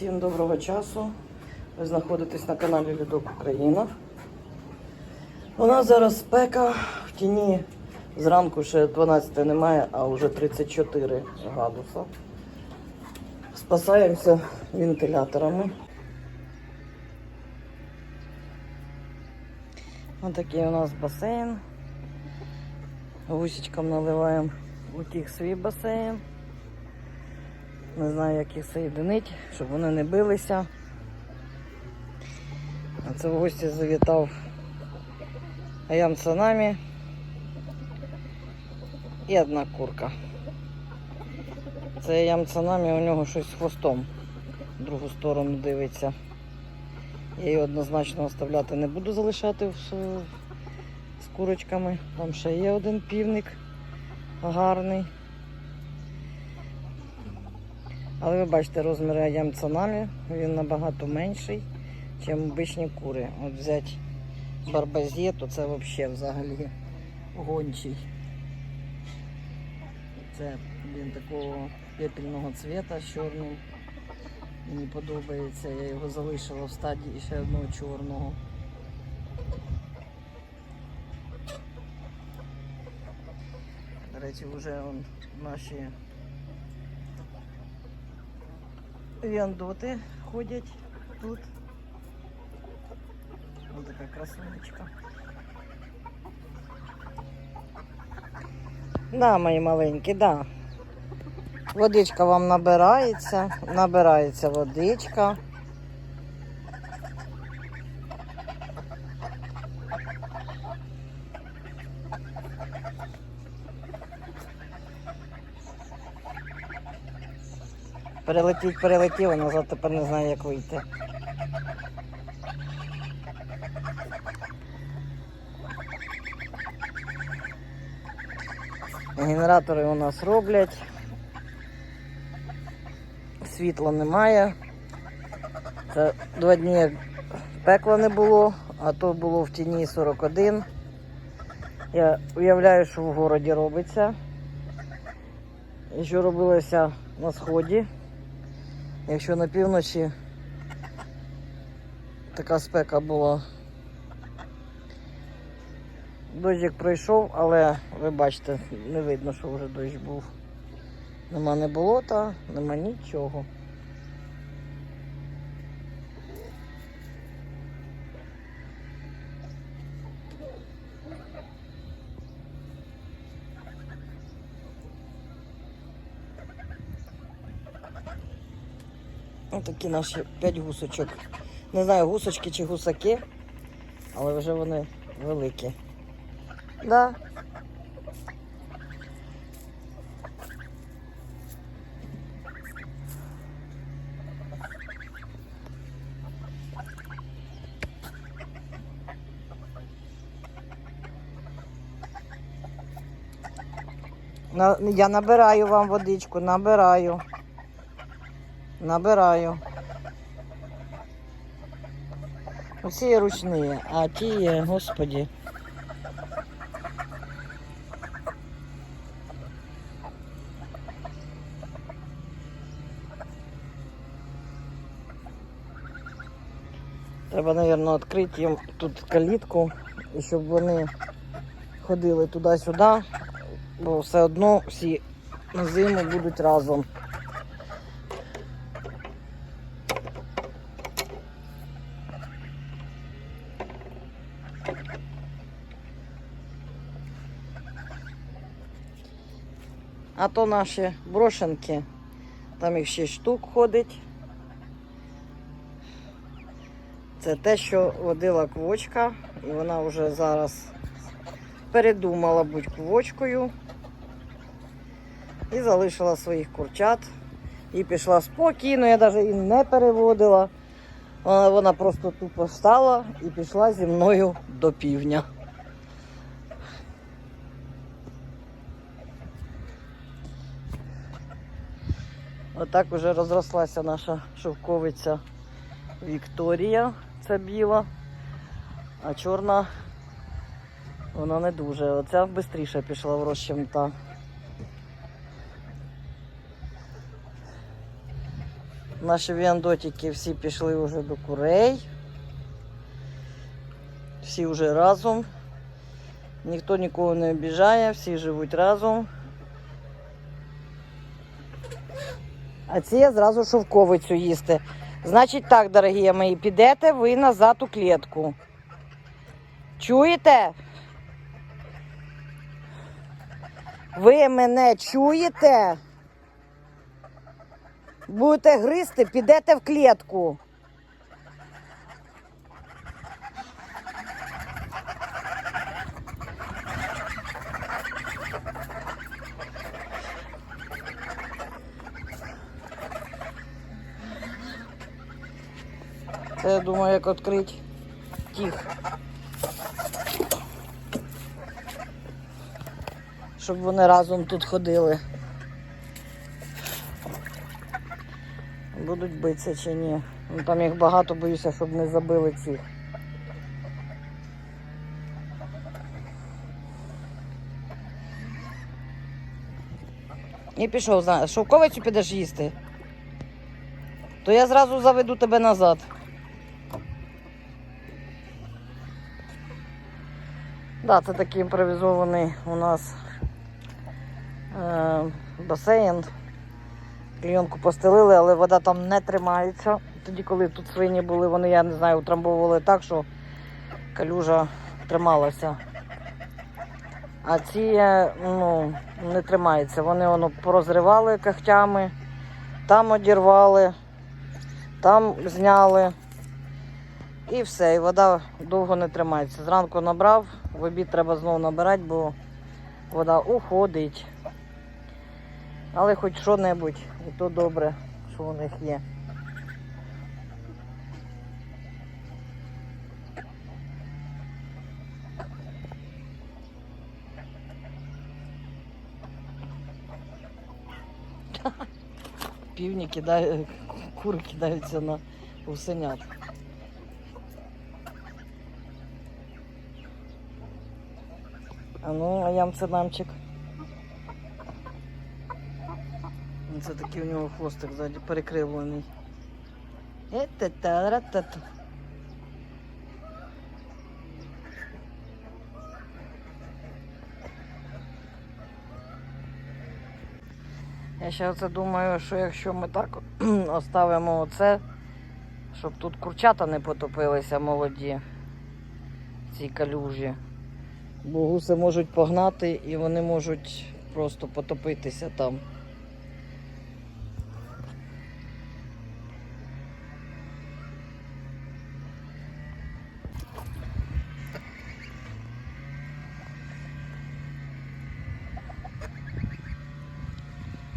Всім доброго часу. Ви знаходитесь на каналі Людок Україна. У нас зараз спека в тіні. Зранку ще 12 немає, а вже 34 градуса. Спасаємося вентиляторами. Ось такий у нас басейн. Гусечкам наливаємо утік свій басейн. Не знаю, як їх соєдинити, щоб вони не билися. А це в гості завітав Аям Цанамі і одна курка. Це Аям Цанамі, у нього щось з хвостом в другу сторону дивиться. Я її однозначно оставляти не буду залишати з курочками. Там ще є один півник гарний. Але ви бачите розміри аям цанамі, він набагато менший, ніж обичні кури. От взяти барбазє, то це взагалі взагалі гончий. Це він такого пепельного цвіта з чорним. Мені подобається, я його залишила в стадії ще одного чорного. До речі, вже он, наші Віандоти ходять тут. Ось така красунечка. Да, мої маленькі, да. Водичка вам набирається, набирається водичка. Перелетіть, перелетів, а назад тепер не знаю, як вийти. Генератори у нас роблять. Світла немає. Це два дні пекла не було, а то було в тіні 41. Я уявляю, що в городі робиться. І що робилося на сході. Якщо на півночі така спека була. Дощик пройшов, але ви бачите, не видно, що вже дощ був. Нема не болота, нема нічого. Ось такі наші п'ять гусочок. Не знаю, гусочки чи гусаки, але вже вони великі. Да. Я набираю вам водичку, набираю. Набираю. Усі ручні, а ті, господі. Треба, мабуть, відкрити їм тут калітку, і щоб вони ходили туди-сюди, бо все одно всі на зиму будуть разом. А то наші брошенки, там їх 6 штук ходить. Це те, що водила квочка, і вона вже зараз передумала бути квочкою і залишила своїх курчат. І пішла спокійно, я навіть її не переводила. Вона, просто тупо встала і пішла зі мною до півдня. Отак вже розрослася наша шовковиця Вікторія, це біла, а чорна вона не дуже. Оця швидше пішла в розчим та. Наші віандотики всі пішли вже до курей. Всі вже разом. Ніхто нікого не обіжає, всі живуть разом. А ці я зразу шовковицю їсти. Значить так, дорогі мої, підете ви назад у клітку. Чуєте? Ви мене чуєте? Будете гризти, підете в клітку. Це я думаю, як відкрити тих. Щоб вони разом тут ходили. Будуть битися чи ні. Ну, там їх багато, боюся, щоб не забили цих. І пішов, шовковицю підеш їсти. То я зразу заведу тебе назад. Да, це такий імпровізований у нас е, басейн. Клійонку постелили, але вода там не тримається. Тоді, коли тут свині були, вони, я не знаю, утрамбовували так, що калюжа трималася. А ці е, ну, не тримаються. Вони воно порозривали когтями, там одірвали, там зняли. І все, і вода довго не тримається. Зранку набрав, в обід треба знову набирати, бо вода уходить. Але хоч що-небудь, і то добре, що у них є. Півні кидають, кури кидаються на гусенят. А ну, а ямцинамчик. Це такий у нього хвостик ззаді перекривлений. Я ще оце думаю, що якщо ми так оставимо оце, щоб тут курчата не потопилися молоді в цій калюжі. Бо гуси можуть погнати і вони можуть просто потопитися там.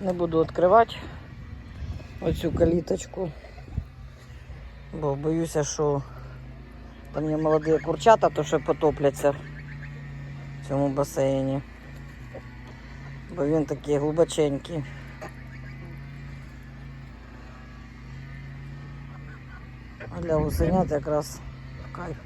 Не буду відкривати оцю каліточку, бо боюся, що там є молоді курчата, то ще потопляться в цьому басейні. Бо він такий глибоченький. А для гусенят якраз кайф.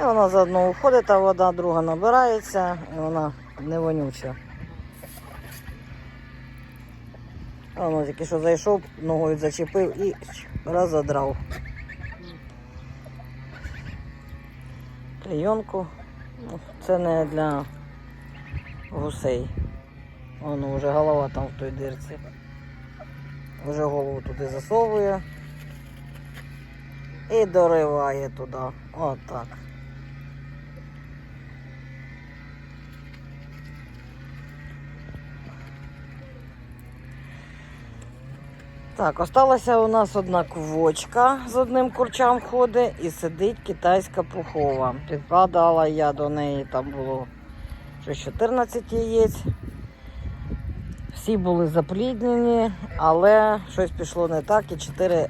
І вона заодно уходить, а вода друга набирається, і вона не вонюча. Воно тільки що зайшов, ногою зачепив і раз задрав. Клейонку. Ну, Це не для гусей. Воно вже голова там в той дирці. Вже голову туди засовує і дориває туди. Отак. Так, осталася у нас одна квочка з одним курчам ходить і сидить китайська пухова. Підкладала я до неї, там було щось 14 яєць. Всі були запліднені, але щось пішло не так і 4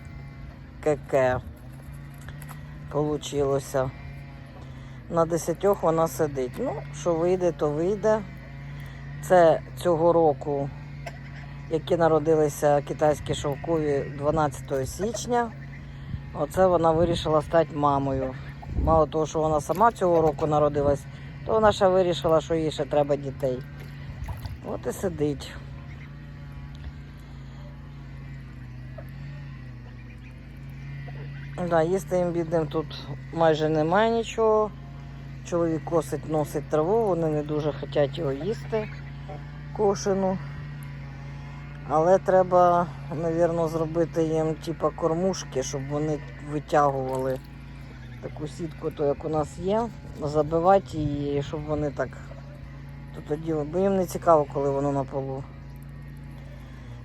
КК получилося. На 10 вона сидить. Ну, що вийде, то вийде. Це цього року які народилися китайські шовкові 12 січня. Оце вона вирішила стати мамою. Мало того, що вона сама цього року народилась, то вона ще вирішила, що їй ще треба дітей. От і сидить. Да, Їсти їм бідним тут майже немає нічого. Чоловік косить, носить траву, вони не дуже хочуть його їсти, кошену. Але треба, мабуть, зробити їм типа кормушки, щоб вони витягували таку сітку, то як у нас є, забивати її, щоб вони так то тоді, бо їм не цікаво, коли воно на полу.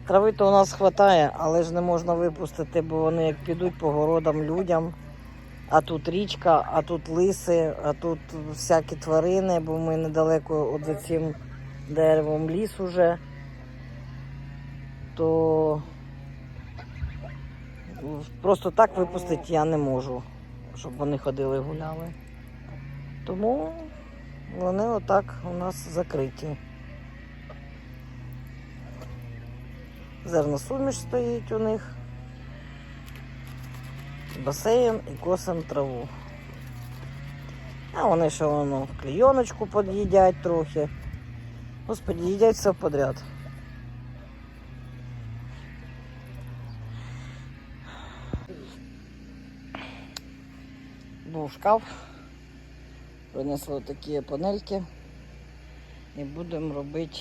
Трави то у нас вистачає, але ж не можна випустити, бо вони як підуть по городам людям. А тут річка, а тут лиси, а тут всякі тварини, бо ми недалеко от за цим деревом ліс уже. То просто так випустити я не можу, щоб вони ходили гуляли. Тому вони отак у нас закриті. Зерносуміш стоїть у них. Басейн і косим траву. А вони ще воно клійоночку під'їдять трохи. Господи, їдять все подряд. Був шкаф. Принесли такі панельки. І будемо робити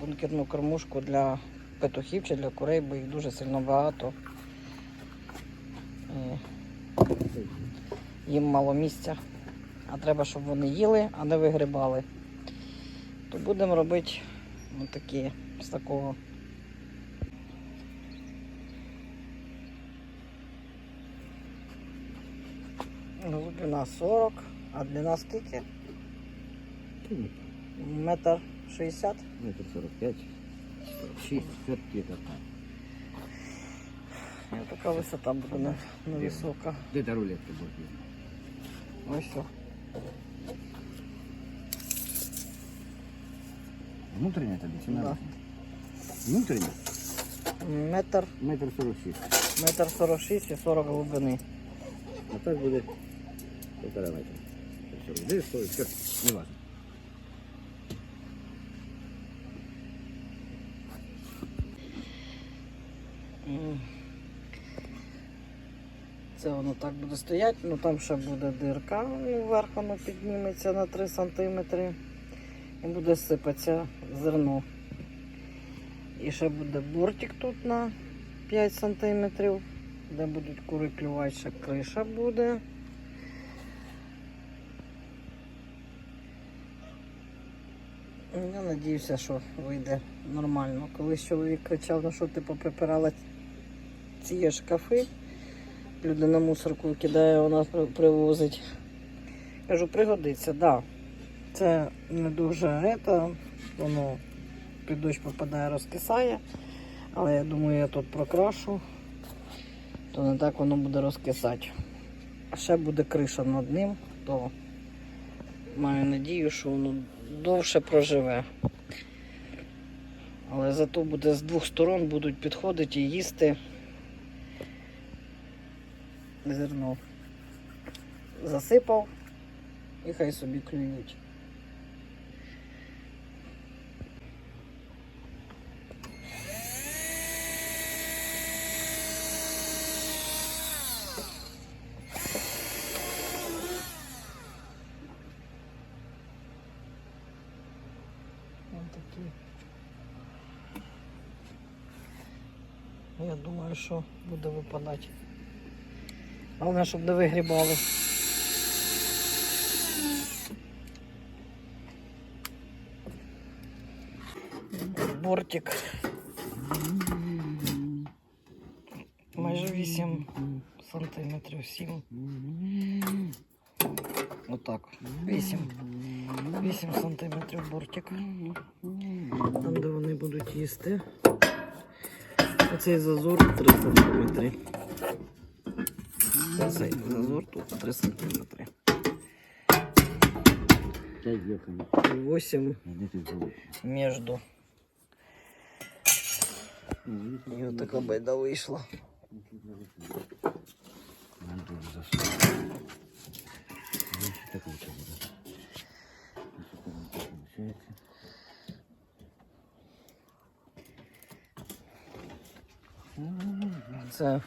бункерну кормушку для петухів чи для курей, бо їх дуже сильно багато. І їм мало місця. А треба, щоб вони їли, а не вигрібали. То будемо робити такі з такого. Глибина 40, а длина скільки? Метр шістдесят. Метр 45, 46, все-таки это так. І така висота буде не- невисока. Где-то рулетка будет. Ось все. Внутренняя это бить? Да. Внутренняя? Метр, Метр 46. метр 46 і 40 глибини. А так будет полтора метра. 49, 40, все, не важно. Це воно так буде стояти, ну там ще буде дирка, ну, вверх воно підніметься на 3 см і буде сипатися зерно. І ще буде бортик тут на 5 см, де будуть кури клювати, ще криша буде. Я надіюся, що вийде нормально. Колись чоловік кричав, ну що ти поприпирала ці шкафи. Люди на мусорку кидає, вона привозить. Кажу, пригодиться, так. Да. Це не дуже ета, воно під дощ попадає, розкисає. Але я думаю, я тут прокрашу, то не так воно буде розкисати. Ще буде криша над ним, то маю надію, що воно довше проживе. Але зато буде з двох сторон будуть підходити і їсти зерно. Засипав і хай собі клюють. Ось такі. Я думаю, що буде випадати. Головне, щоб не вигрібали. Бортик. Майже 8 сантиметрів, 7. Отак. 8. 8 сантиметрів бортик. Там, де вони будуть їсти. Оцей зазор 3 см. Цей зазор тут 3 см. 8 между. І такая байда вийшла. Це,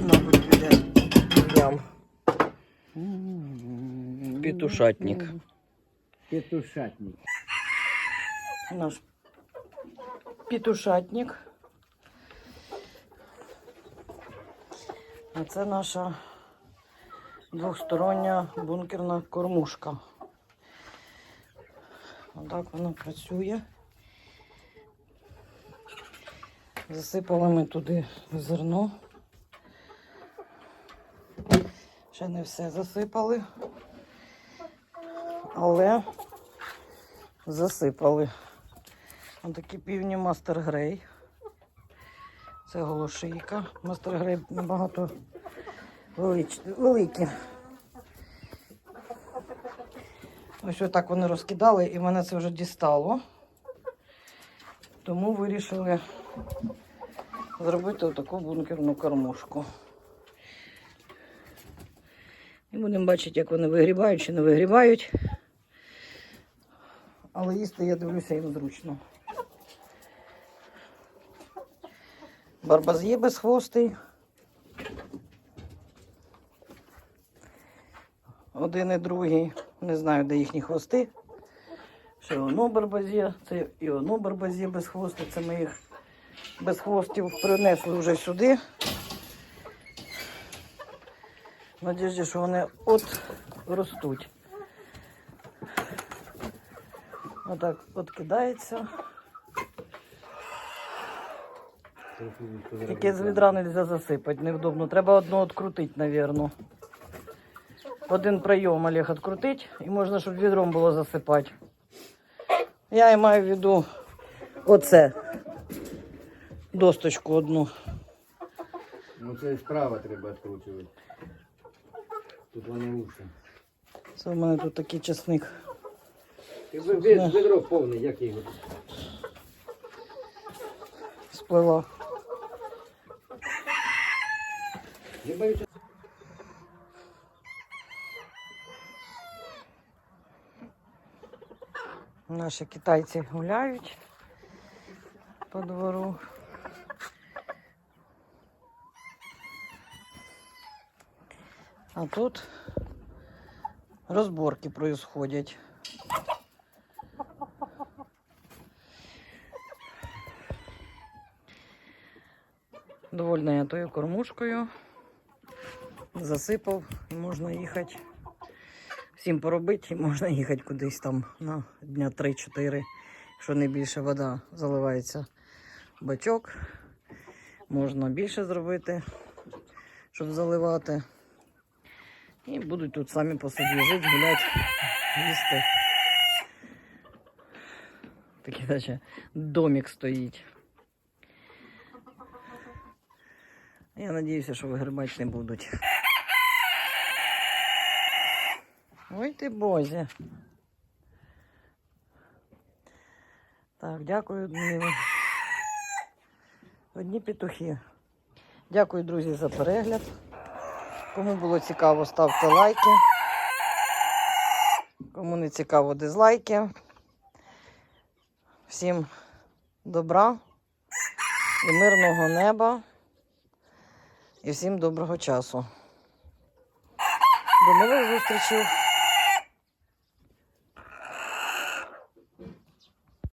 мабуть, там. Петушатник. Петушатник. Наш петушатник. А це наша двохстороння бункерна кормушка. Отак вона працює. Засипали ми туди зерно. Ще не все засипали, але засипали. Ось такі півні Мастер Грей. Це голошийка. Мастер Грей набагато велич... великі. Ось отак вони розкидали і мене це вже дістало. Тому вирішили зробити таку бункерну кормушку. І будемо бачити, як вони вигрібають чи не вигрібають. Але їсти, я дивлюся, їм зручно. Барбаз є безхвостий. Один і другий. Не знаю, де їхні хвости. Ще воно барбазє, це і воно барбазє безхвосте. Це ми їх без хвостів принесли вже сюди. Надіжді, що вони от ростуть. Отак от кидається. Тільки з відра не можна засипати, невдобно. Треба одну відкрутити, мабуть. Один прийом Олег відкрутить і можна, щоб відром було засипати. Я маю в виду оце. Досточку одну. Ну це справа треба відкручувати. Тут вони уші. Це в мене тут такий часник. Ти ви- Ведро повне, як його. сплила. Я боюся. Наші китайці гуляють по двору. А тут розборки происходять. Довольна я тою кормушкою. Засипав і можна їхати. Всім поробити і можна їхати кудись там на дня 3-4. Якщо не більше вода заливається бачок. Можна більше зробити, щоб заливати. І будуть тут самі по собі жити, гуляти, їсти. Такий наче домик стоїть. Я надіюся, що вигрібати не будуть. Ой ти бозі. Так, дякую, милі. Одні петухи. Дякую, друзі, за перегляд. Кому було цікаво, ставте лайки. Кому не цікаво, дизлайки. Всім добра і мирного неба. І всім доброго часу. До нових зустрічей!